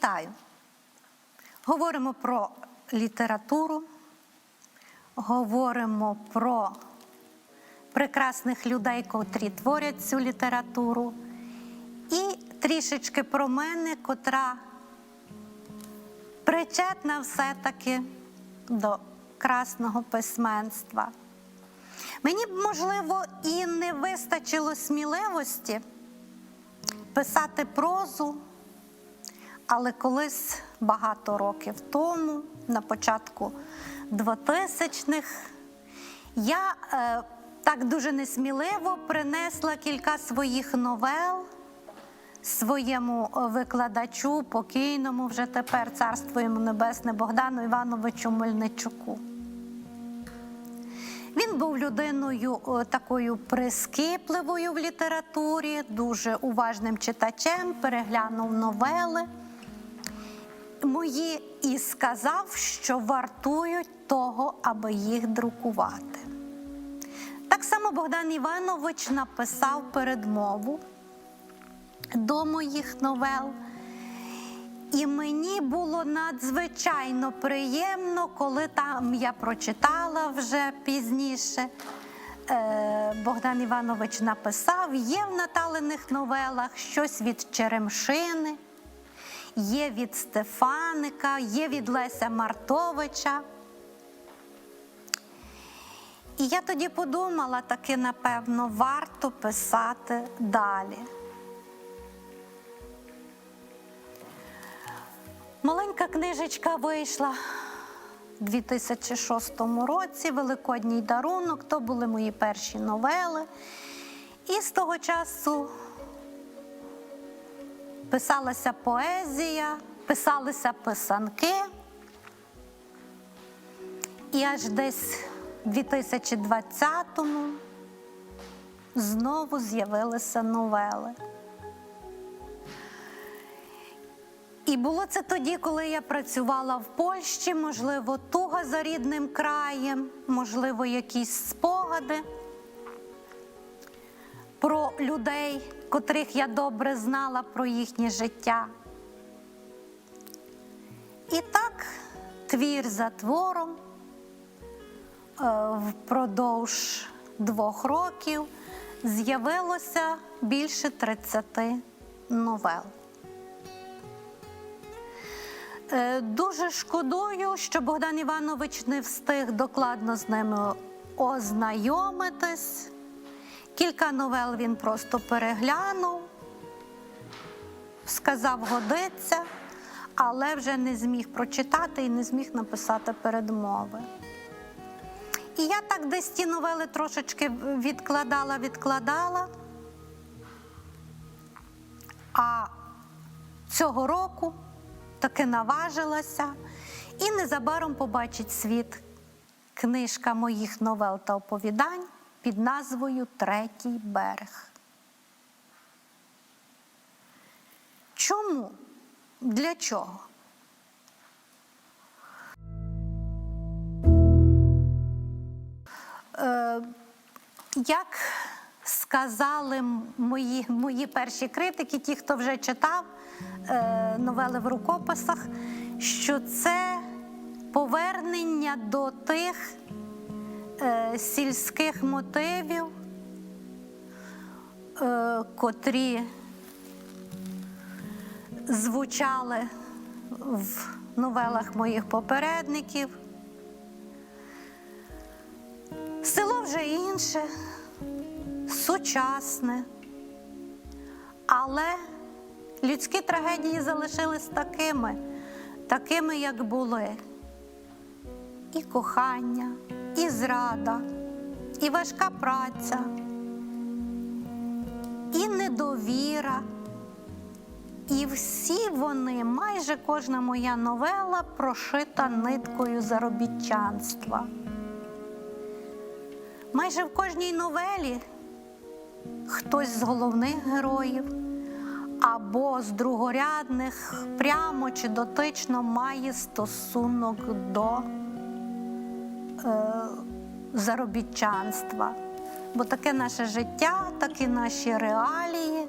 Вітаю! Говоримо про літературу, говоримо про прекрасних людей, котрі творять цю літературу, і трішечки про мене, котра причетна все-таки до красного письменства. Мені б, можливо, і не вистачило сміливості писати прозу, але колись багато років тому, на початку 2000-х, я е, так дуже несміливо принесла кілька своїх новел своєму викладачу, покійному вже тепер царство йому небесне Богдану Івановичу Мельничуку. Він був людиною такою прискіпливою в літературі, дуже уважним читачем, переглянув новели мої і сказав, що вартують того, аби їх друкувати. Так само Богдан Іванович написав передмову до моїх новел. І мені було надзвичайно приємно, коли там я прочитала вже пізніше. е, Богдан Іванович написав: є в Наталиних новелах щось від Черемшини, є від Стефаника, є від Леся Мартовича. І я тоді подумала, таки, напевно, варто писати далі. Маленька книжечка вийшла у 2006 році, Великодній дарунок, то були мої перші новели. І з того часу писалася поезія, писалися писанки. І аж десь у 2020-му знову з'явилися новели. І було це тоді, коли я працювала в Польщі, можливо, туга за рідним краєм, можливо, якісь спогади про людей, котрих я добре знала про їхнє життя. І так, твір за твором е, впродовж двох років з'явилося більше 30 новел. Е, Дуже шкодую, що Богдан Іванович не встиг докладно з ними ознайомитись. Кілька новел він просто переглянув, сказав, годиться, але вже не зміг прочитати і не зміг написати передмови. І я так десь ті новели трошечки відкладала, відкладала. А цього року таки наважилася і незабаром побачить світ книжка моїх новел та оповідань під назвою Третій берег. Чому? Для чого? Е, як сказали мої, мої перші критики, ті, хто вже читав е, новели в рукописах, що це повернення до тих е, сільських мотивів, е, котрі звучали в новелах моїх попередників. Село вже інше, сучасне, але людські трагедії залишились такими, такими, як були. І кохання, зрада, і важка праця, і недовіра. І всі вони, майже кожна моя новела прошита ниткою заробітчанства. Майже в кожній новелі хтось з головних героїв або з другорядних прямо чи дотично має стосунок до заробітчанства. Бо таке наше життя, такі наші реалії.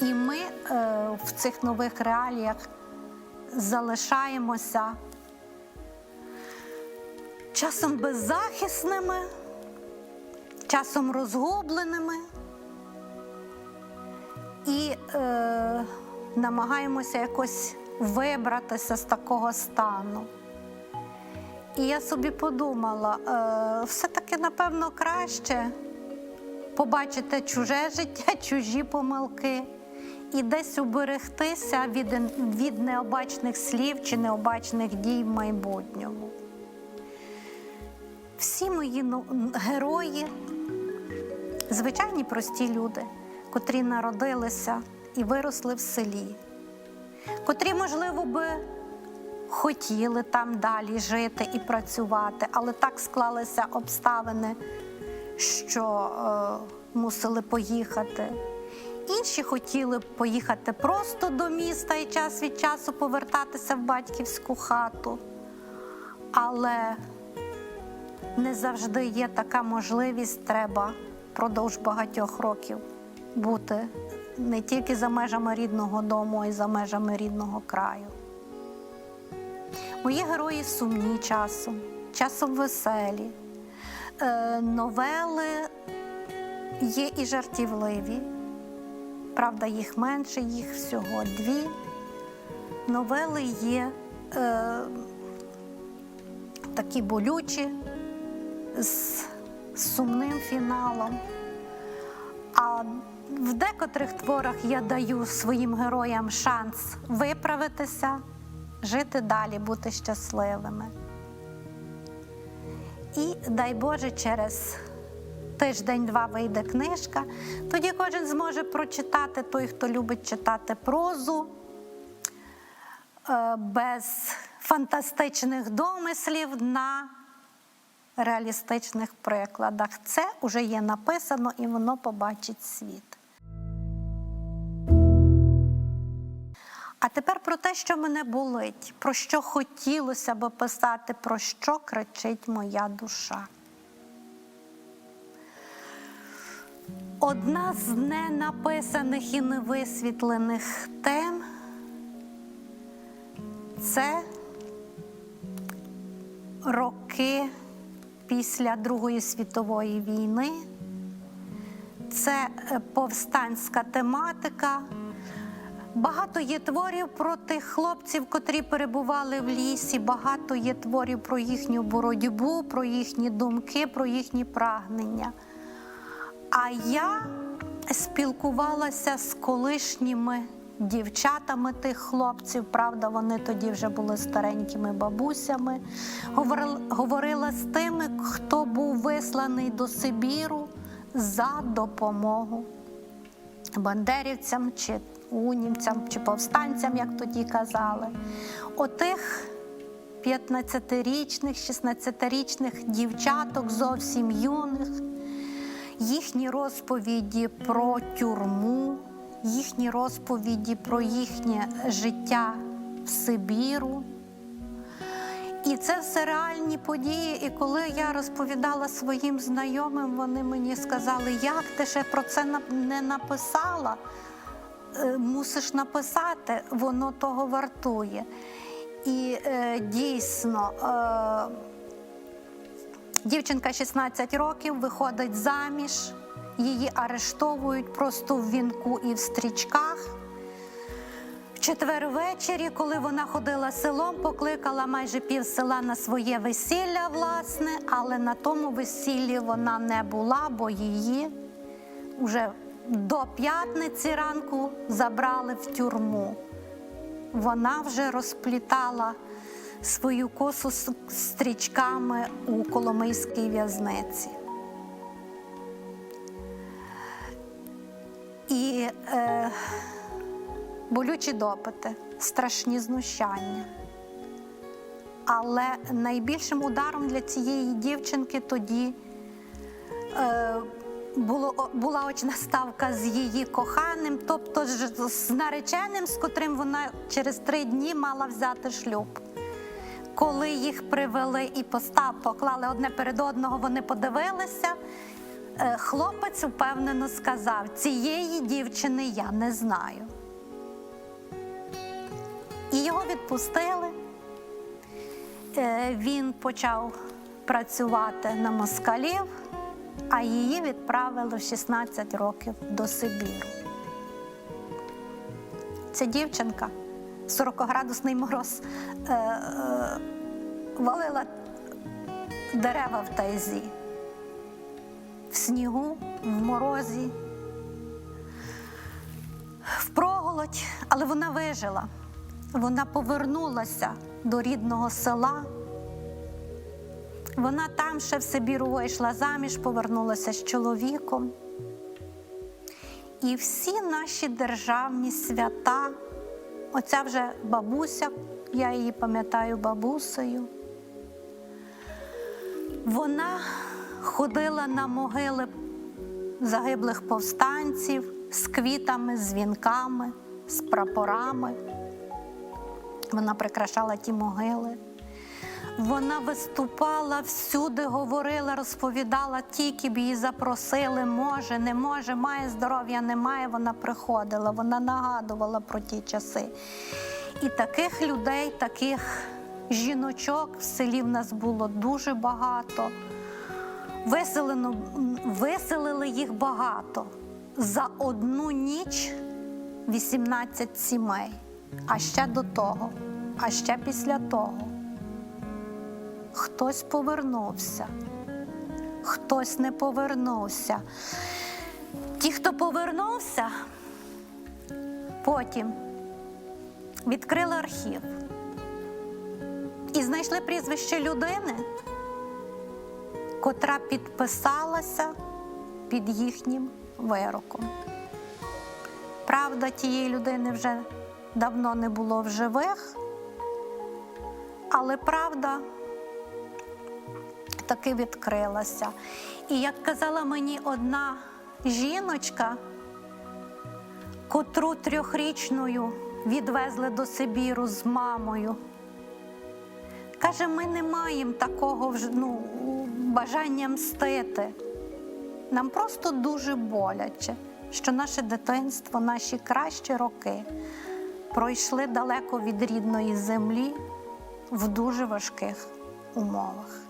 І ми е, в цих нових реаліях залишаємося часом беззахисними, часом розгубленими і е, намагаємося якось вибратися з такого стану. І я собі подумала, е, все-таки, напевно, краще побачити чуже життя, чужі помилки і десь уберегтися від, від необачних слів чи необачних дій в майбутньому. Всі мої ну, герої звичайні прості люди, котрі народилися і виросли в селі, котрі, можливо, би хотіли там далі жити і працювати, але так склалися обставини, що е, мусили поїхати. Інші хотіли поїхати просто до міста і час від часу повертатися в батьківську хату. Але не завжди є така можливість, треба впродовж багатьох років бути не тільки за межами рідного дому, а й за межами рідного краю. Мої герої сумні часом, часом веселі. Е, новели є і жартівливі. Правда, їх менше, їх всього дві. Новели є е, такі болючі, з сумним фіналом. А в декотрих творах я даю своїм героям шанс виправитися, жити далі, бути щасливими. І дай Боже, через тиждень-два вийде книжка. Тоді кожен зможе прочитати той, хто любить читати прозу е, без фантастичних домислів на реалістичних прикладах. Це вже є написано і воно побачить світ. А тепер про те, що мене болить, про що хотілося би писати, про що кричить моя душа. Одна з ненаписаних і невисвітлених тем це роки після Другої світової війни. Це е, повстанська тематика. Багато є творів про тих хлопців, котрі перебували в лісі. Багато є творів про їхню боротьбу, про їхні думки, про їхні прагнення. А я спілкувалася з колишніми дівчатами тих хлопців. Правда, вони тоді вже були старенькими бабусями. Говорила, з тими, хто був висланий до Сибіру за допомогу бандерівцям чи унівцям чи повстанцям, як тоді казали. Отих 15-річних, 16-річних дівчаток зовсім юних, їхні розповіді про тюрму, їхні розповіді про їхнє життя в Сибіру. І це все реальні події. І коли я розповідала своїм знайомим, вони мені сказали, як ти ще про це не написала, мусиш написати, воно того вартує. І е, дійсно, е, дівчинка 16 років виходить заміж, її арештовують просто в вінку і в стрічках. В четвер ввечері, коли вона ходила селом, покликала майже пів села на своє весілля, власне, але на тому весіллі вона не була, бо її вже до п'ятниці ранку забрали в тюрму. Вона вже розплітала свою косу стрічками у Коломийській в'язниці. І е, болючі допити, страшні знущання. Але найбільшим ударом для цієї дівчинки тоді е, було, була очна ставка з її коханим, тобто з нареченим, з котрим вона через три дні мала взяти шлюб. Коли їх привели і постав, поклали одне перед одного, вони подивилися. Е, Хлопець впевнено сказав: цієї дівчини я не знаю. І його відпустили. Е, Він почав працювати на москалів, а її відправили 16 років до Сибіру. Ця дівчинка 40-градусний мороз е, е, валила дерева в тайзі, в снігу, в морозі, в проголодь, але вона вижила. Вона повернулася до рідного села. Вона там ще в Сибіру вийшла заміж, повернулася з чоловіком. І всі наші державні свята, оця вже бабуся, я її пам'ятаю бабусею. Вона ходила на могили загиблих повстанців з квітами, з вінками, з прапорами. Вона прикрашала ті могили. Вона виступала всюди, говорила, розповідала, тільки б її запросили, може, не може, має здоров'я, немає. Вона приходила, вона нагадувала про ті часи. І таких людей, таких жіночок в селі в нас було дуже багато. Виселено, виселили їх багато. За одну ніч 18 сімей, а ще до того, а ще після того. Хтось повернувся, хтось не повернувся. Ті, хто повернувся, потім відкрили архів і знайшли прізвище людини, котра підписалася під їхнім вироком. Правда, тієї людини вже давно не було в живих, але правда таки відкрилася. І як казала мені одна жіночка, котру трьохрічною відвезли до Сибіру з мамою, каже, ми не маємо такого ну, бажання мстити. Нам просто дуже боляче, що наше дитинство, наші кращі роки пройшли далеко від рідної землі в дуже важких умовах.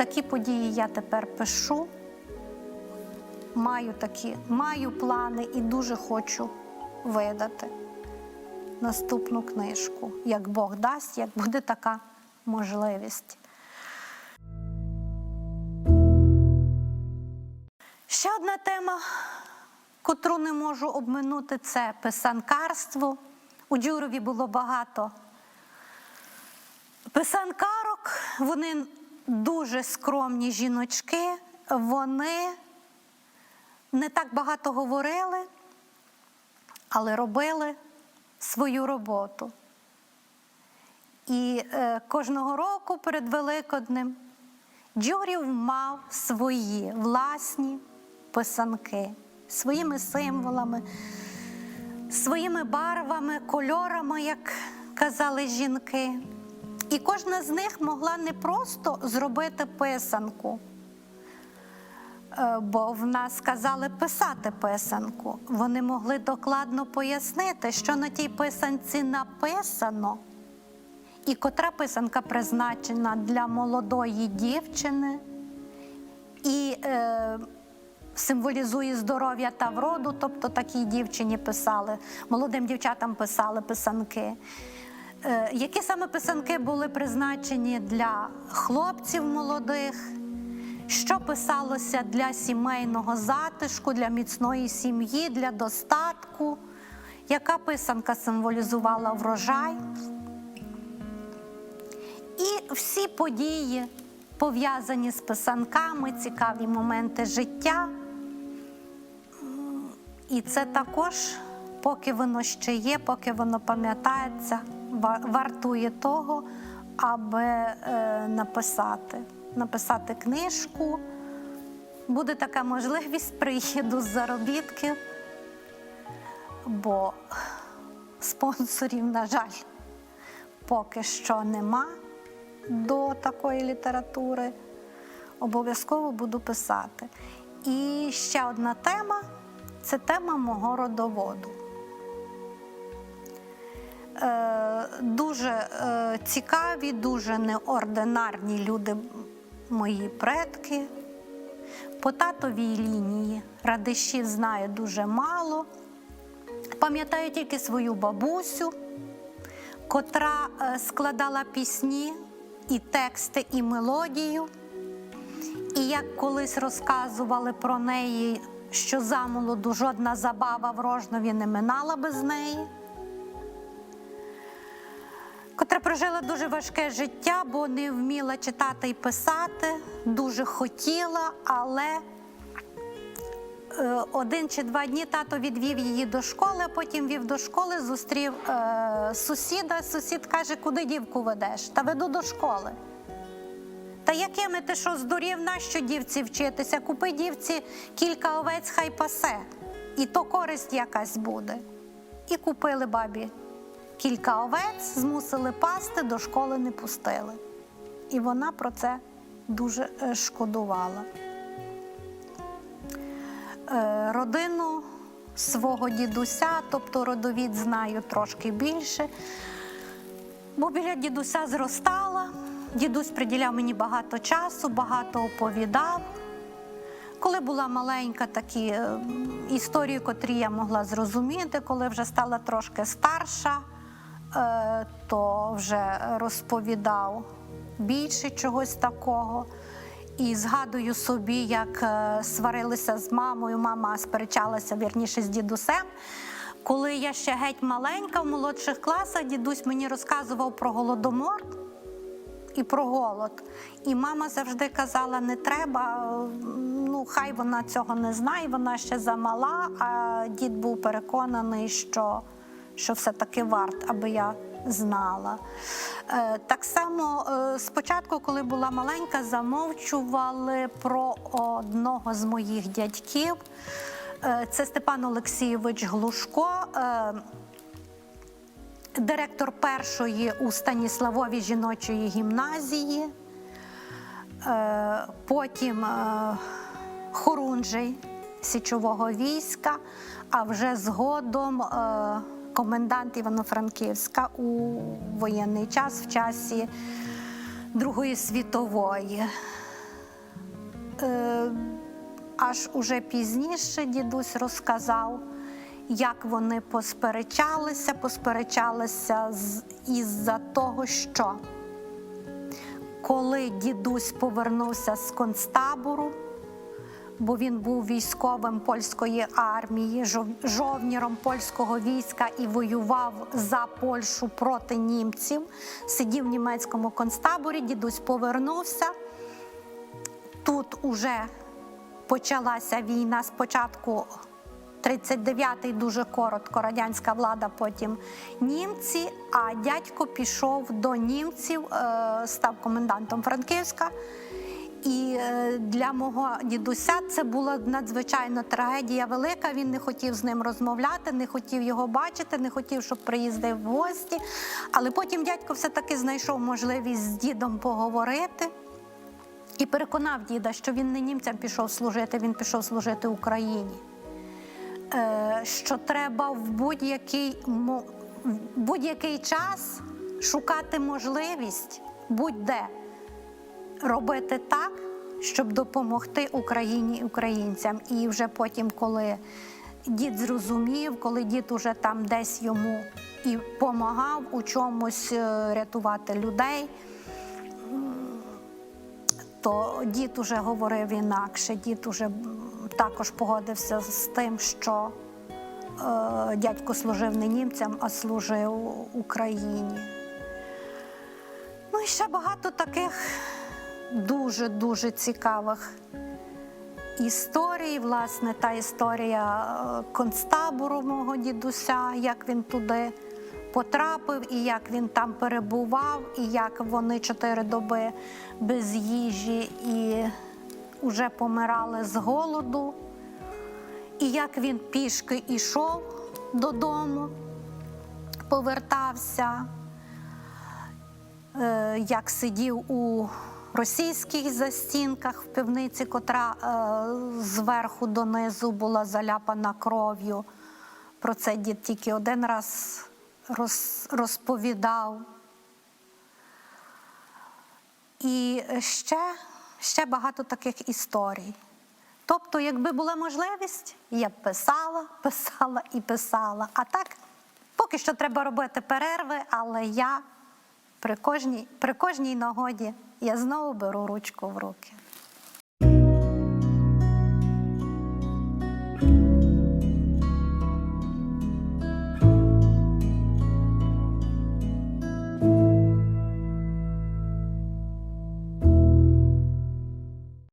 Такі події я тепер пишу. Маю такі, маю плани і дуже хочу видати наступну книжку, як Бог дасть, як буде така можливість. Ще одна тема, котру не можу обминути, це писанкарство. У Дюрові було багато писанкарок, вони дуже скромні жіночки, вони не так багато говорили, але робили свою роботу. І е, кожного року перед Великоднем Дюрів мав свої власні писанки, своїми символами, своїми барвами, кольорами, як казали жінки. І кожна з них могла не просто зробити писанку, е, бо в нас казали писати писанку. Вони могли докладно пояснити, що на тій писанці написано, і котра писанка призначена для молодої дівчини і е, символізує здоров'я та вроду, тобто такій дівчині писали, молодим дівчатам писали писанки. Е, Які саме писанки були призначені для хлопців молодих? Що писалося для сімейного затишку, для міцної сім'ї, для достатку? Яка писанка символізувала врожай? І всі події, пов'язані з писанками, цікаві моменти життя. І це також, поки воно ще є, поки воно пам'ятається, вартує того, аби е, написати. Написати книжку. Буде така можливість приїду з заробітків, бо спонсорів, на жаль, поки що нема. до такої літератури. Обов'язково буду писати. І ще одна тема це тема мого родоводу. Е, дуже е, цікаві, дуже неординарні люди мої предки. По татовій лінії радищів знаю дуже мало. Пам'ятаю тільки свою бабусю, котра е, складала пісні і тексти, і мелодію. І як колись розказували про неї, що замолоду жодна забава в Рожнові не минала без неї, котра прожила дуже важке життя, бо не вміла читати і писати, дуже хотіла, але е, один чи два дні тато відвів її до школи, а потім вів до школи, зустрів е, сусіда. Сусід каже, куди дівку ведеш? Та веду до школи. Та якими ти що здурів, нащо дівці вчитися? Купи дівці кілька овець, хай пасе, і то користь якась буде. І купили бабі кілька овець, змусили пасти, до школи не пустили. І вона про це дуже е, шкодувала. Е, Родину свого дідуся, тобто родовід, знаю трошки більше. Бо біля дідуся зростала. Дідусь приділяв мені багато часу, багато оповідав. Коли була маленька, такі е, історії, котрі я могла зрозуміти, коли вже стала трошки старша, то вже розповідав більше чогось такого. І згадую собі, як е, сварилися з мамою, мама сперечалася вірніше з дідусем. Коли я ще геть маленька в молодших класах, дідусь мені розказував про голодомор і про голод. І мама завжди казала: не треба, ну хай вона цього не знає, вона ще замала. А дід був переконаний, що, що все-таки варт, аби я знала. Е, Так само е, спочатку, коли була маленька, замовчували про одного з моїх дядьків. Е, Це Степан Олексійович Глушко. директор першої у Станіславові жіночої гімназії, потім хорунжий січового війська, а вже згодом комендант Івано-Франківська у воєнний час в часі Другої світової. Е, Аж уже пізніше дідусь розказав, як вони посперечалися, посперечалися із-за того, що коли дідусь повернувся з концтабору, бо він був військовим польської армії, жовніром польського війська і воював за Польщу проти німців, сидів в німецькому концтаборі, дідусь повернувся. Тут уже почалася війна спочатку 39-й дуже коротко, радянська влада, потім німці. А дядько пішов до німців, е, став комендантом Франківська. І е, для мого дідуся це була надзвичайно трагедія велика. Він не хотів з ним розмовляти, не хотів його бачити, не хотів, щоб приїздив в гості. Але потім дядько все-таки знайшов можливість з дідом поговорити. І переконав діда, що він не німцям пішов служити, він пішов служити Україні. Е, що треба в будь-який, будь-який час шукати можливість будь-де робити так, щоб допомогти Україні і українцям. І вже потім, коли дід зрозумів, коли дід уже там десь йому і помагав у чомусь е, рятувати людей то дід уже говорив інакше. Дід уже також погодився з тим, що е, дядько служив не німцям, а служив Україні. Ну і ще багато таких дуже-дуже цікавих історій. Власне, та історія е, концтабору мого дідуся, як він туди потрапив, і як він там перебував, і як вони чотири доби без їжі і вже помирали з голоду, і як він пішки йшов додому, повертався. Е, як сидів у російських застінках в пивниці, котра е, зверху донизу була заляпана кров'ю. Про це дід тільки один раз роз, розповідав. І ще, ще багато таких історій. Тобто, якби була можливість, я б писала, писала і писала. А так, поки що треба робити перерви, але я при кожній, при кожній нагоді я знову беру ручку в руки.